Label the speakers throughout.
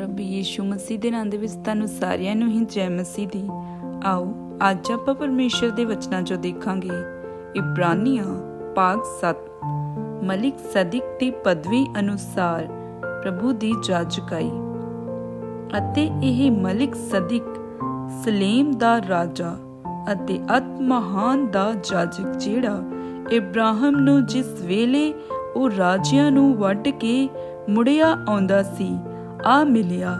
Speaker 1: ਪ੍ਰਭੂ ਯੀਸ਼ੂ ਮਸੀਹ ਦੇ ਨਾਮ ਦੇ ਵਿੱਚ ਤੁਹਾਨੂੰ ਸਾਰਿਆਂ ਨੂੰ ਹੀ ਜੈ ਮਸੀਹ ਦੀ। ਆਓ, ਅੱਜ ਆਪਾਂ ਪਰਮੇਸ਼ਰ ਦੇ ਵਚਨਾਂ ਚੋਂ ਦੇਖਾਂਗੇ। ਇਬਰਾਨੀਆਂ ਪਾਗ 7 ਮਲਿਕ ਸਦਿਕ ਦੀ ਪਦਵੀ ਅਨੁਸਾਰ ਪ੍ਰਭੂ ਦੀ ਜਾਜਕਾਈ ਅਤੇ ਇਹ ਮਲਿਕ ਸਦਿਕ ਸਲੇਮ ਦਾ ਰਾਜਾ ਅਤੇ ਅਤ ਮਹਾਨ ਦਾ ਜਾਜਕ ਜਿਹੜਾ ਇਬਰਾਹਿਮ ਨੂੰ ਜਿਸ ਵੇਲੇ ਉਹ ਰਾਜਿਆਂ ਨੂੰ ਵੱਢ ਕੇ ਮੁੜਿਆ ਆਉਂਦਾ ਸੀ ਆ ਮਿਲਿਆ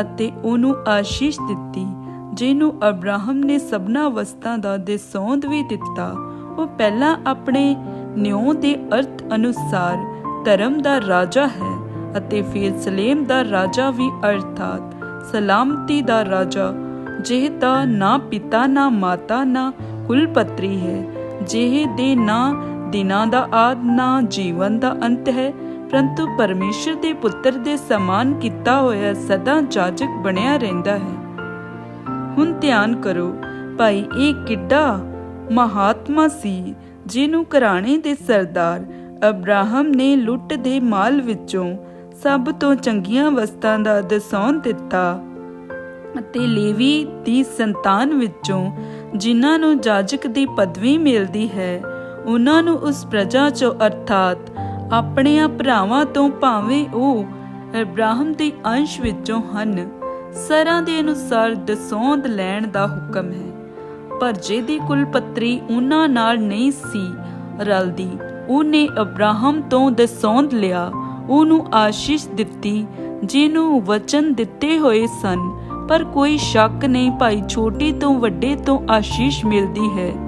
Speaker 1: ਅਤੇ ਉਹਨੂੰ ਆਸ਼ੀਸ਼ ਦਿੱਤੀ, ਜਿਹਨੂੰ ਅਬਰਾਹਮ ਨੇ ਸਭਨਾ ਵਸਤਾਂ ਦਾ ਦਸੌਂਦ ਵੀ ਦਿੱਤਾ। ਉਹ ਪਹਿਲਾਂ ਆਪਣੇ ਨਿਉ ਦੇ ਅਰਥ ਅਨੁਸਾਰ ਧਰਮ ਦਾ ਰਾਜਾ ਹੈ ਅਤੇ ਫਿਰ ਸਲੇਮ ਦਾ ਰਾਜਾ ਵੀ ਅਰਥਾਤ ਸਲਾਮਤੀ ਦਾ ਰਾਜਾ, ਜਿਹ ਦਾ ਨਾ ਪਿਤਾ, ਨਾ ਮਾਤਾ, ਨਾ ਕੁਲਪਤਰੀ ਹੈ, ਜਿਹ ਦੇ ਨਾ ਦਿਨਾਂ ਦਾ ਆਦ, ਨਾ ਜੀਵਨ ਦਾ ਅੰਤ ਹੈ ਪਰੰਤੂ ਪਰਮੇਸ਼ਰ ਦੇ ਪੁੱਤਰ ਦੇ ਸਮਾਨ ਕੀਤਾ ਹੋਇਆ ਸਦਾ ਜਾਜਕ ਬਣਿਆ ਰਹਿੰਦਾ ਹੈ। ਹੁਣ ਧਿਆਨ ਕਰੋ, ਭਾਈ, ਇਹ ਕਿੱਡਾ ਮਹਾਤਮਾ ਸੀ, ਜਿਹਨੂੰ ਘਰਾਣੇ ਦੇ ਸਰਦਾਰ ਅਬਰਾਹਮ ਨੇ ਲੁੱਟ ਦੇ ਮਾਲ ਵਿੱਚੋਂ ਸਭ ਤੋਂ ਚੰਗੀਆਂ ਵਸਤਾਂ ਦਾ ਦਸੌਂ ਦਿੱਤਾ ਅਤੇ ਲੇਵੀ ਦੀ ਸੰਤਾਨ ਵਿੱਚੋਂ ਜਿਨ੍ਹਾਂ ਨੂੰ ਜਾਜਕ ਦੀ ਪਦਵੀ ਮਿਲਦੀ ਹੈ, ਉਹਨਾਂ ਨੂੰ ਉਸ ਪ੍ਰਜਾ ਚੋਂ ਅਰਥਾਤ ਆਪਣਿਆਂ ਭਰਾਵਾਂ ਤੋਂ ਭਾਵੇਂ ਉਹ ਅਬਰਾਹਮ ਦੇ ਅੰਸ਼ ਵਿੱਚੋਂ ਹਨ, ਸਰਾਂ ਦੇ ਅਨੁਸਾਰ ਦਸੌਂਦ ਲੈਣ ਦਾ ਹੁਕਮ ਹੈ। ਪਰ ਜਿਹਦੀ ਕੁਲਪਤਰੀ ਉਹਨਾਂ ਨਾਲ ਨਹੀਂ ਸੀ ਰਲਦੀ, ਉਹਨੇ ਅਬਰਾਹਮ ਤੋਂ ਦਸੌਂਦ ਲਿਆ, ਉਹਨੂੰ ਆਸ਼ੀਸ਼ ਦਿੱਤੀ, ਜਿਹਨੂੰ ਵਚਨ ਦਿੱਤੇ ਹੋਏ ਸਨ, ਪਰ ਕੋਈ ਸ਼ੱਕ ਨਹੀਂ ਭਾਈ ਛੋਟੀ ਤੋਂ ਵੱਡੇ ਤੋਂ ਆਸ਼ੀਸ਼ ਮਿਲਦੀ ਹੈ।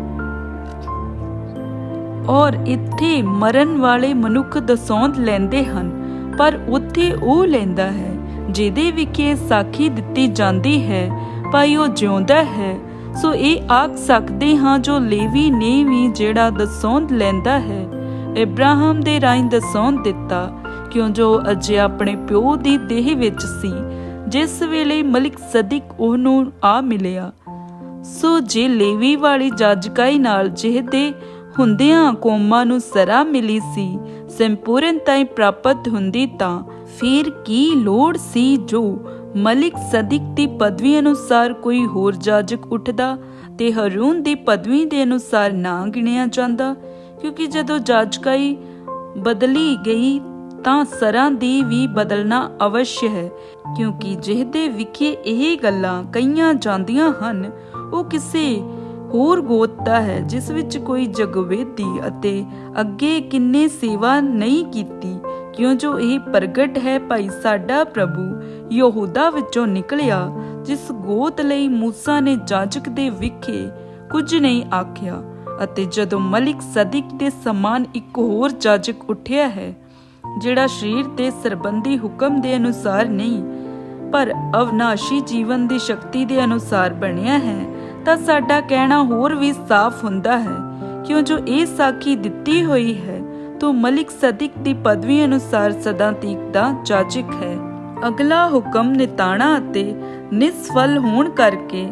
Speaker 1: ਔਰ ਇੱਥੇ ਮਰਨ ਵਾਲੇ ਮਨੁੱਖ ਦਸੌਂਦ ਲੈਂਦੇ ਹਨ, ਪਰ ਉੱਥੇ ਉਹ ਲੈਂਦਾ ਹੈ, ਜਿਹਦੇ ਵਿਖੇ ਸਾਖੀ ਦਿੱਤੀ ਜਾਂਦੀ ਹੈ, ਭਾਈ ਉਹ ਜਿਉਂਦਾ ਹੈ। ਸੋ ਇਹ ਆਖ ਸਕਦੇ ਹਾਂ ਜੋ ਲੇਵੀ ਨੇ ਵੀ ਜਿਹੜਾ ਦਸੌਂਦ ਲੈਂਦਾ ਹੈ। ਇਬਰਾਹਿਮ ਦੇ ਰਾਹੀਂ ਦਸੌਂਦ ਦਿੱਤਾ, ਕਿਉਂ ਜੋ ਅਜੇ ਆਪਣੇ ਪਿਓ ਦੀ ਦੇਹ ਵਿੱਚ ਸੀ, ਜਿਸ ਵੇਲੇ ਮਲਿਕ ਸਦਿਕ ਉਹਨੂੰ ਆ ਮਿਲਿਆ। ਸੋ ਜੇ ਲੇਵੀ ਵਾਲੀ ਜਾਜਕਾਈ ਨਾਲ ਜਿਹਦੇ ਹੁੰਦਿਆਂ ਕੌਮਾਂ ਨੂੰ ਸਰਾ ਮਿਲੀ ਸੀ ਸੰਪੂਰਨਤਾ ਪ੍ਰਾਪਤ ਹੁੰਦੀ ਤਾਂ ਫਿਰ ਕੀ ਲੋੜ ਸੀ ਜੋ ਮਲਿਕ ਸਦਿਕ ਦੀ ਪਦਵੀ ਅਨੁਸਾਰ ਕੋਈ ਹੋਰ ਜਾਜਕ ਉੱਠਦਾ ਤੇ ਹਰੂਨ ਦੀ ਪਦਵੀ ਦੇ ਅਨੁਸਾਰ ਨਾ ਗਿਣਿਆ ਜਾਂਦਾ? ਕਿਉਂਕਿ ਜਦੋਂ ਜਾਜਕਾਈ ਬਦਲੀ ਗਈ ਤਾਂ ਸਰਾਂ ਦੀ ਵੀ ਬਦਲਣਾ ਅਵਸ਼ ਹੈ, ਕਿਉਂਕਿ ਜਿਹਦੇ ਵਿਖੇ ਇਹ ਗੱਲਾਂ ਕਈਆਂ ਜਾਂਦੀਆਂ ਹਨ, ਉਹ ਕਿਸੇ ਹੋਰ ਗੋਤ ਦਾ ਹੈ, ਜਿਸ ਵਿੱਚ ਕੋਈ ਜਗਵੇਦੀ ਅਤੇ ਅੱਗੇ ਕਿੰਨੇ ਸੇਵਾ ਨਹੀਂ ਕੀਤੀ, ਕਿਉਂ ਜੋ ਇਹ ਪ੍ਰਗਟ ਹੈ ਭਾਈ ਸਾਡਾ ਪ੍ਰਭੂ, ਯਹੂਦਾ ਵਿੱਚੋਂ ਨਿਕਲਿਆ, ਜਿਸ ਗੋਤ ਲਈ ਮੂਸਾ ਨੇ ਜਾਜਕ ਦੇ ਵਿਖੇ ਕੁਝ ਨਹੀਂ ਆਖਿਆ, ਅਤੇ ਜਦੋਂ ਮਲਿਕ ਸਦਿਕ ਦੇ ਸਮਾਨ ਇੱਕ ਹੋਰ ਜਾਜਕ ਉੱਠਿਆ ਹੈ, ਜਿਹੜਾ ਸਰੀਰ ਦੇ ਸਰਬੰਧੀ ਹੁਕਮ ਦੇ ਅਨੁਸਾਰ ਨਹੀਂ, ਪਰ ਅਵਨਾਸ਼ੀ ਜੀਵਨ ਦੀ ਸ਼ਕਤੀ ਦੇ ਅਨੁਸਾਰ ਬਣਿਆ ਹੈ ਤਾਂ ਸਾਡਾ ਕਹਿਣਾ ਹੋਰ ਵੀ ਸਾਫ਼ ਹੁੰਦਾ ਹੈ। ਕਿਉਂ ਜੋ ਇਹ ਸਾਖੀ ਦਿੱਤੀ ਹੋਈ ਹੈ, ਤੋ ਮਲਿਕ ਸਦਿਕ ਦੀ ਪਦਵੀ ਅਨੁਸਾਰ ਸਦਾ ਤੀਕ ਦਾ ਜਾਜਕ ਹੈ। ਅਗਲਾ ਹੁਕਮ ਨਿਤਾਣਾ ਅਤੇ ਨਿਸਫਲ ਹੋਣ ਕਰਕੇ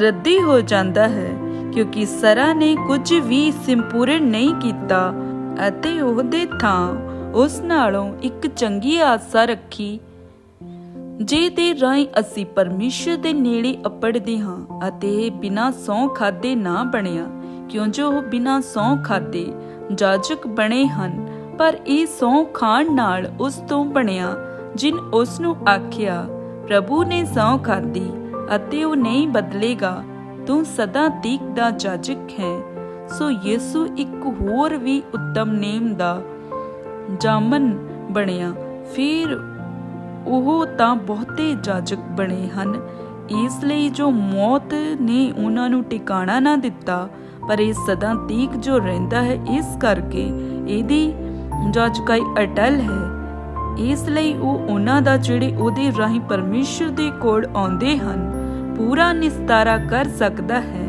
Speaker 1: ਰੱਦੀ ਹੋ ਜਾਂਦਾ ਹੈ, ਕਿਉਂਕਿ ਸਰਾ ਨੇ ਕੁਝ ਵੀ ਸੰਪੂਰਨ ਨਹੀਂ ਕੀਤਾ ਅਤੇ ਉਹਦੇ ਥਾਂ ਉਸ ਨਾਲੋਂ ਇੱਕ ਚੰਗੀ ਆਸਾ ਰੱਖੀ ਜੇ ਦੇ ਰਾਹੀਂ ਅਸੀਂ ਪਰਮੇਸ਼ਰ ਦੇ ਨੇੜੇ ਅਪੜਦੇ ਹਾਂ ਅਤੇ ਬਿਨਾਂ ਸੌ ਖਾਦੇ ਨਾ ਬਣਿਆ, ਕਿਉਂ ਜੋ ਉਹ ਬਿਨਾਂ ਸੌ ਖਾਦੇ, ਜਾਜਕ ਬਣੇ ਹਨ, ਪਰ ਇਹ ਸੌ ਖਾਣ ਨਾਲ ਉਸ ਤੋਂ ਬਣਿਆ, ਜਿਨ ਉਸ ਨੂੰ ਆਖਿਆ, ਪ੍ਰਭੂ ਨੇ ਸੌ ਖਾਦੀ ਅਤੇ ਉਹ ਨਹੀਂ ਬਦਲੇਗਾ, ਤੂੰ ਸਦਾ ਤੀਕ ਦਾ ਜਾਜਕ ਹੈ। ਸੋ ਯਿਸੂ ਇੱਕ ਹੋਰ ਵੀ ਉੱਤਮ ਨੇਮ ਦਾ ਜਾਮਨ ਬਣਿਆ, ਫਿਰ ਉਹ ਤਾਂ ਬਹੁਤੇ ਜਾਜਕ ਬਣੇ ਹਨ। ਇਸ ਲਈ ਜੋ ਮੌਤ ਨੇ ਉਹਨਾਂ ਨੂੰ ਟਿਕਾਣਾ ਨਾ ਦਿੱਤਾ, ਪਰ ਇਹ ਸਦਾ ਤੀਕ ਜੋ ਰਹਿੰਦਾ ਹੈ, ਇਸ ਕਰਕੇ ਇਹਦੀ ਜਾਜਕਾਈ ਅਟਲ ਹੈ। ਇਸ ਲਈ ਉਹ ਉਹਨਾਂ ਦਾ ਜਿਹੜੇ ਉਹਦੇ ਰਾਹੀਂ ਪਰਮੇਸ਼ਰ ਦੇ ਕੋਲ ਆਉਂਦੇ ਹਨ, ਪੂਰਾ ਨਿਸਤਾਰਾ ਕਰ ਸਕਦਾ ਹੈ,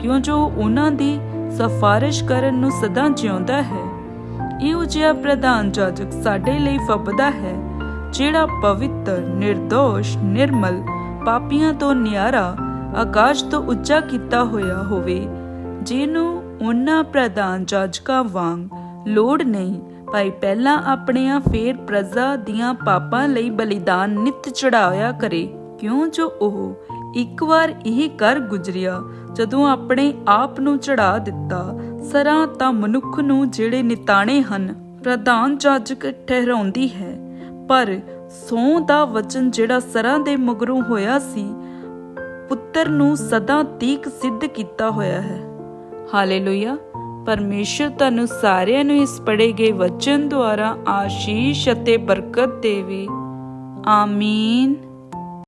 Speaker 1: ਕਿਉਂ ਜੋ ਉਹਨਾਂ ਦੀ ਸਫਾਰਿਸ਼ ਕਰਨ ਨੂੰ ਸਦਾ ਜਿਉਂਦਾ ਹੈ। ਇਹੋ ਜਿਹਾ ਪ੍ਰਧਾਨ ਜਾਜਕ ਸਾਡੇ ਲਈ ਫਬਦਾ ਹੈ। ਜਿਹੜਾ ਪਵਿੱਤਰ નિર્ਦੋਸ਼ ਨਿਰਮਲ, ਪਾਪੀਆਂ ਤੋਂ ਨਿਆਰਾ, ਆਕਾਸ਼ ਤੋਂ ਉੱਚਾ ਕੀਤਾ ਹੋਇਆ ਹੋਵੇ, ਜਿਹਨੂੰ ਉਹਨਾਂ ਪ੍ਰਧਾਨ ਜਾਜਕਾਂ ਵਾਂਗ ਲੋੜ ਨਹੀਂ, ਭਾਈ ਪਹਿਲਾਂ ਆਪਣੀਆਂ ਫੇਰ ਪ੍ਰਜਾ ਦੀਆਂ ਪਾਪਾਂ ਲਈ ਬਲੀਦਾਨ ਨਿਤ ਚੜਾਇਆ ਕਰੇ, ਕਿਉਂ ਜੋ ਉਹ ਇੱਕ ਵਾਰ ਇਹ ਕਰ ਗੁਜ਼ਰਿਆ, ਜਦੋਂ ਆਪਣੇ ਆਪ ਨੂੰ ਚੜਾ ਦਿੱਤਾ, ਸਰਾਂ ਤਾਂ ਮਨੁੱਖ ਨੂੰ ਜਿਹੜੇ ਨਿਤਾਣੇ ਹਨ, ਪ੍ਰਧਾਨ ਜਾਜਕ ਠਹਿਰਾਉਂਦੀ ਹੈ। ਪਰ ਸੌ ਦਾ ਵਚਨ ਜਿਹੜਾ ਸਰਾਂ ਦੇ ਮਗਰੋਂ ਹੋਇਆ ਸੀ, ਪੁੱਤਰ ਨੂੰ ਸਦਾ ਤੀਕ ਸਿੱਧ ਕੀਤਾ ਹੋਇਆ ਹੈ। ਹਾਲੇਲੂਇਆ। ਪਰਮੇਸ਼ਰ ਤੁਹਾਨੂੰ ਸਾਰਿਆਂ ਨੂੰ ਇਸ ਪੜੇ ਗਏ ਵਚਨ ਦੁਆਰਾ ਆਸ਼ੀਸ਼ ਅਤੇ ਬਰਕਤ ਦੇਵੇ। ਆਮੀਨ।